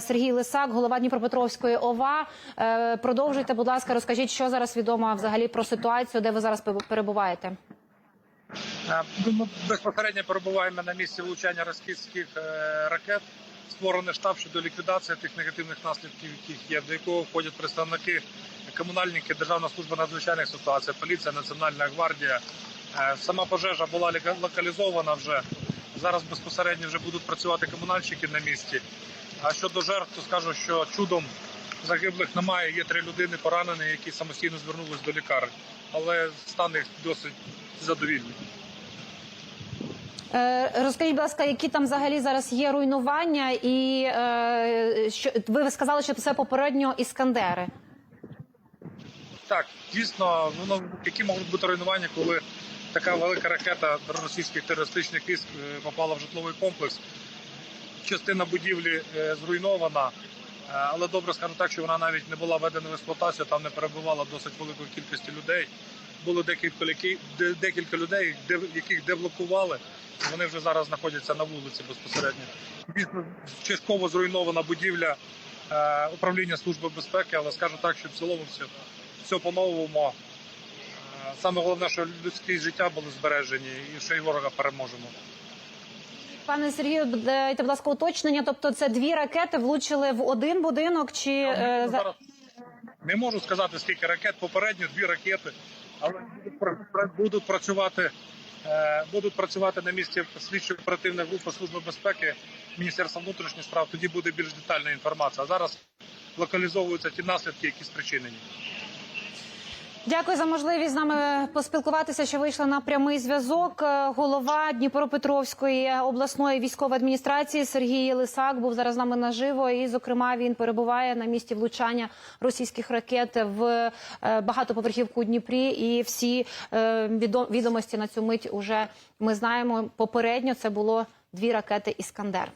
Сергій Лисак, голова Дніпропетровської ОВА. Е, Продовжуйте, будь ласка, розкажіть, що зараз відомо взагалі про ситуацію, де ви зараз перебуваєте. Е, ну, Ми безпосередньо перебуваємо на місці влучання російських е, ракет. Створений штаб щодо ліквідації тих негативних наслідків, яких є, до якого входять представники комунальники, Державна служба надзвичайних ситуацій, поліція, Національна гвардія. Сама пожежа була локалізована вже. Зараз безпосередньо вже будуть працювати комунальщики на місці. А щодо жертв, то скажу, що чудом загиблих немає. Є три людини поранені, які самостійно звернулись до лікарень, але стан їх досить задовільний. Е, Розкажіть, будь ласка, які там взагалі зараз є руйнування, і е, що ви сказали, що це попередньо іскандери. Так, дійсно, ну які можуть бути руйнування, коли така велика ракета російських терористичних військ е, попала в житловий комплекс. Частина будівлі е, зруйнована, е, але добре скажу так, що вона навіть не була введена в експлуатацію, там не перебувала досить великої кількості людей. Було декілька, декілька людей, де- яких деблокували. Вони вже зараз знаходяться на вулиці безпосередньо. Частково зруйнована будівля управління Служби безпеки, але скажу так, що в цілому все, все по-новому. Е, Саме головне, що людські життя були збережені і що і ворога переможемо. Пане Сергію, дайте, будь ласка, уточнення. Тобто, це дві ракети влучили в один будинок, чи е, зараз не можу сказати, скільки ракет, попередньо дві ракети, але будуть, пра- пра- будуть працювати. е, Будуть працювати на місці слідчо оперативна група Служби безпеки Міністерства внутрішніх справ. Тоді буде більш детальна інформація. А зараз локалізовуються ті наслідки, які спричинені. Дякую за можливість з нами поспілкуватися. Що вийшла на прямий зв'язок. Е, Голова Дніпропетровської обласної військової адміністрації Сергій Лисак був зараз з нами наживо. І, зокрема, він перебуває на місці влучання російських ракет в е, багатоповерхівку Дніпрі. І всі е, відомості на цю мить уже ми знаємо. Попередньо це було дві ракети Іскандер.